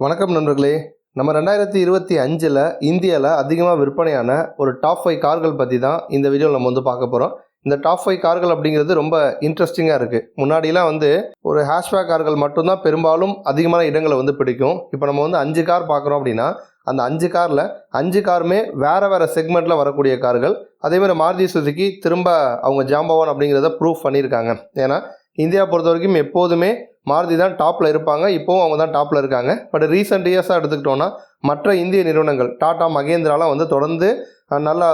வணக்கம் நண்பர்களே. நம்ம ரெண்டாயிரத்தி இருபத்தி அஞ்சில் இந்தியாவில் அதிகமாக விற்பனையான ஒரு டாப் ஃபைவ் கார்கள் பற்றி தான் இந்த வீடியோவில் நம்ம வந்து பார்க்க போகிறோம் இந்த டாப் ஃபைவ் கார்கள் அப்படிங்கிறது ரொம்ப இன்ட்ரெஸ்டிங்காக இருக்குது முன்னாடிலாம் வந்து ஒரு ஹேஷ்பேக் கார்கள் மட்டும்தான் பெரும்பாலும் அதிகமான இடங்களை வந்து பிடிக்கும். இப்போ நம்ம வந்து அஞ்சு கார் பார்க்குறோம் அப்படின்னா அந்த அஞ்சு காரில் அஞ்சு காருமே வேறு வேறு செக்மெண்ட்டில் வரக்கூடிய கார்கள். அதேமாதிரி மாருதி சுசுகி திரும்ப அவங்க ஜாம்பவான் அப்படிங்கிறத ப்ரூஃப் பண்ணியிருக்காங்க. ஏன்னா இந்தியா பொறுத்த வரைக்கும் எப்போதுமே மாருதி தான் டாப்பில் இருப்பாங்க. இப்போவும் அவங்க தான் டாப்பில் இருக்காங்க. பட் ரீசெண்ட் இயர்ஸாக எடுத்துக்கிட்டோன்னா மற்ற இந்திய நிறுவனங்கள் டாடா மகேந்திராலாம் வந்து தொடர்ந்து நல்லா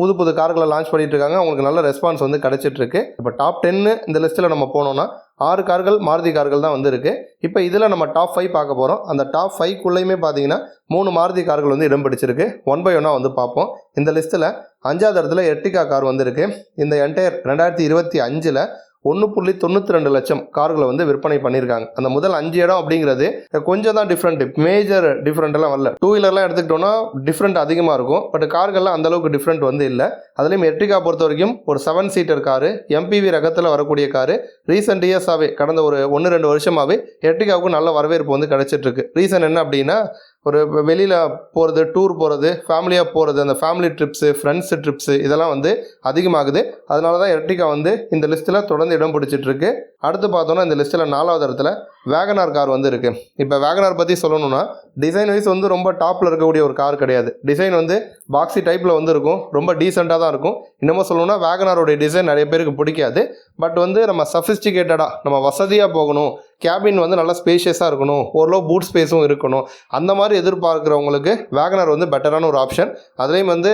புது புது கார்களை லான்ச் பண்ணிட்டு இருக்காங்க. அவங்களுக்கு நல்ல ரெஸ்பான்ஸ் வந்து கிடைச்சிட்டு இருக்கு இப்போ டாப் டென்னு இந்த லிஸ்ட்டில் நம்ம போனோம்னா ஆறு கார்கள் மாருதி கார்கள் தான் வந்து இருக்கு இப்போ இதில் நம்ம டாப் ஃபைவ் பார்க்க போகிறோம் அந்த டாப் ஃபைவ்க்குள்ளேயுமே பார்த்தீங்கன்னா மூணு மாருதி கார்கள் வந்து இடம் பிடிச்சிருக்கு. ஒன் பை ஒன்னாக வந்து பார்ப்போம். இந்த லிஸ்ட்டில் அஞ்சாவது இடத்துல எர்டிகா கார் வந்திருக்கு. இந்த என்டையர் ரெண்டாயிரத்தி இருபத்தி அஞ்சில் ஒன்று புள்ளி தொண்ணூற்றி ரெண்டு லட்சம் கார்களை வந்து விற்பனை பண்ணியிருக்காங்க. அந்த முதல் அஞ்சு இடம் அப்படிங்கிறது கொஞ்சம் தான் டிஃப்ரெண்ட் மேஜர் டிஃப்ரெண்ட்லாம் வரல. டூ வீலர்லாம் எடுத்துக்கிட்டோம்னா டிஃப்ரெண்ட் அதிகமாக இருக்கும். பட் கார்கள்லாம் அந்த அளவுக்கு டிஃப்ரெண்ட் வந்து இல்லை. அதுலேயும் எர்டிகா பொறுத்த வரைக்கும் ஒரு செவன் சீட்டர் காரு எம்பிவி ரகத்தில் வரக்கூடிய காரு ரீசெண்ட் இயர்ஸாகவே கடந்த ஒரு ஒன்று ரெண்டு வருஷமாகவே எர்டிகாவுக்கு நல்ல வரவேற்பு வந்து கிடச்சிட்டுருக்கு ரீசன் என்ன அப்படின்னா ஒரு வெளியில் போகிறது டூர் போகிறது ஃபேமிலியாக போகிறது அந்த ஃபேமிலி ட்ரிப்ஸு ஃப்ரெண்ட்ஸு ட்ரிப்ஸு இதெல்லாம் வந்து அதிகமாகுது. அதனால தான் எர்டிகா வந்து இந்த லிஸ்ட்டில் தொடர்ந்து இடம் பிடிச்சிட்ருக்கு. அடுத்து பார்த்தோன்னா இந்த லிஸ்ட்டில் நாலாவது இடத்துல வேகனார் கார் வந்து இருக்குது இப்போ வேகனார் பற்றி சொல்லணும்னா டிசைன் வைஸ் வந்து ரொம்ப டாப்பில் இருக்கக்கூடிய ஒரு கார் கிடையாது. டிசைன் வந்து பாக்ஸி டைப்பில் வந்து இருக்கும் ரொம்ப டீசெண்டாக தான் இருக்கும். இன்னமும் சொல்லணும்னா வேகனாரோடைய டிசைன் நிறைய பேருக்கு பிடிக்காது. பட் வந்து நம்ம சஃபிஸ்டிகேட்டடாக நம்ம வசதியாக போகணும். கேபின் வந்து நல்லா ஸ்பேஷியஸாக இருக்கணும். ஓரளவு பூட் ஸ்பேஸும் இருக்கணும். அந்த மாதிரி எதிர்பார்க்குறவங்களுக்கு வேகனார் வந்து பெட்டரான ஒரு ஆப்ஷன் அதுலேயும் வந்து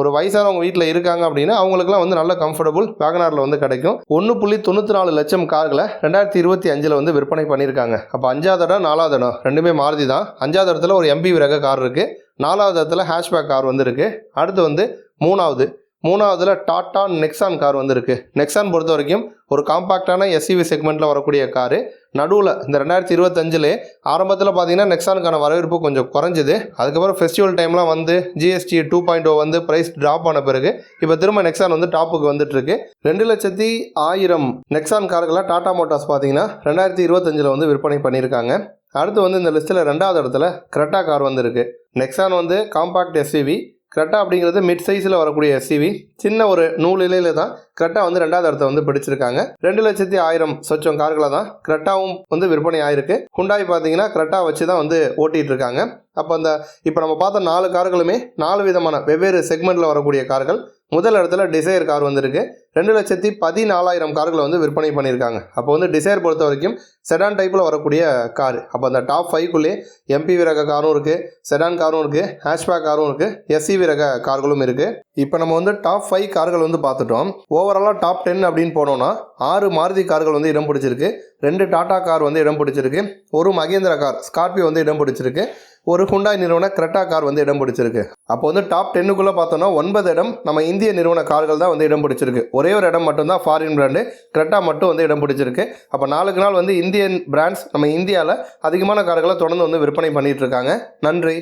ஒரு வயசானவங்க வீட்டில் இருக்காங்க அப்படின்னா அவங்களுக்குலாம் வந்து நல்ல கம்ஃபர்டபுள் வேகனாரில் வந்து கிடைக்கும். ஒன்று புள்ளி தொண்ணூற்றி நாலு லட்சம் கார்களை ரெண்டாயிரத்தி இருபத்தி அஞ்சில் வந்து விற்பனை பண்ணியிருக்காங்க. அப்போ அஞ்சாவது இடம் நாலாவது இடம் ரெண்டுமே மாறுதி தான். அஞ்சாவது இடத்துல ஒரு எம்பி ரக கார் இருக்குது நாலாவது இடத்துல ஹேஷ்பேக் கார் வந்துருக்கு. அடுத்து வந்து மூணாவது. மூணாவதுல டாட்டா நெக்ஸான் கார் வந்திருக்கு. நெக்ஸான் பொறுத்த வரைக்கும் ஒரு காம்பாக்டான எஸ்யூவி செக்மெண்ட்டில் வரக்கூடிய காரு நடுவில் இந்த ரெண்டாயிரத்தி இருபத்தஞ்சிலே ஆரம்பத்தில் பார்த்தீங்கன்னா நெக்ஸானுக்கான வரவேற்பு கொஞ்சம் குறைஞ்சிது. அதுக்கப்புறம் ஃபெஸ்டிவல் டைம்லாம் வந்து ஜிஎஸ்டி டூ பாயிண்ட் ஓ வந்து ப்ரைஸ் ட்ராப் ஆன பிறகு இப்போ திரும்ப நெக்ஸான் வந்து டாப்புக்கு வந்துட்டுருக்கு. ரெண்டு லட்சத்தி ஆயிரம் நெக்ஸான் கார்களாக டாடா மோட்டார்ஸ் பார்த்தீங்கன்னா ரெண்டாயிரத்தி இருபத்தஞ்சில் வந்து விற்பனை பண்ணியிருக்காங்க. அடுத்து வந்து இந்த லிஸ்ட்டில் ரெண்டாவது இடத்துல கிரெட்டா கார் வந்திருக்கு. நெக்ஸான் வந்து காம்பாக்ட் எஸ்யூவி கிரெட்டா அப்படிங்கிறது மிட் சைஸில் வரக்கூடிய எஸ்யூவி சின்ன ஒரு நூல் இலையில தான் கிரெட்டா வந்து ரெண்டாவது இடத்த வந்து பிடிச்சிருக்காங்க. ரெண்டு லட்சத்தி ஆயிரம் சொச்சம் கார்களை தான் கிரெட்டாவும் வந்து விற்பனை ஆயிருக்கு. ஹுண்டாய் பார்த்தீங்கன்னா கிரெட்டா வச்சு தான் வந்து ஓட்டிகிட்டு இருக்காங்க. அப்போ அந்த இப்போ நம்ம பார்த்த நாலு கார்களுமே நாலு விதமான வெவ்வேறு செக்மெண்ட்டில் வரக்கூடிய கார்கள். முதல் இடத்துல டிசைர் கார் வந்திருக்கு. ரெண்டு லட்சத்தி பதினாலாயிரம் கார்களை வந்து விற்பனை பண்ணியிருக்காங்க. அப்போ வந்து டிசைர் பொறுத்த வரைக்கும் செடான் டைப்பில் வரக்கூடிய கார். அப்போ அந்த டாப் ஃபைவ்க்குள்ளேயே எம்பி ரக காரும் இருக்குது செடான் காரும் இருக்குது ஹேஷ்பேக் காரும் இருக்குது எஸ்இவி ரக கார்களும் இருக்குது இப்போ நம்ம வந்து டாப் ஃபைவ் கார்கள் வந்து பார்த்துட்டோம். ஓவராலாக டாப் டென் அப்படின்னு போனோம்னா ஆறு மாருதி கார்கள் வந்து இடம் பிடிச்சிருக்கு. ரெண்டு டாடா கார் வந்து இடம் பிடிச்சிருக்கு. ஒரு மகேந்திரா கார் ஸ்கார்பியோ வந்து இடம் பிடிச்சிருக்கு. ஒரு ஹுண்டாய் நிறுவன கிரெட்டா கார் வந்து இடம் பிடிச்சிருக்கு. அப்போ வந்து டாப் டென்னுக்குள்ளே பார்த்தோம்னா ஒன்பது இடம் நம்ம இந்திய நிறுவன கார்கள் தான் வந்து இடம் பிடிச்சிருக்கு. ஒரே ஒரு இடம் மட்டும்தான் ஃபாரின் பிராண்டு கிரெட்டா மட்டும் வந்து இடம் பிடிச்சிருக்கு. அப்போ நாளுக்கு நாள் வந்து இந்தியன் பிராண்ட்ஸ் நம்ம இந்தியாவில் அதிகமான கார்களை தொடர்ந்து வந்து விற்பனை பண்ணிகிட்ருக்காங்க இருக்காங்க. நன்றி.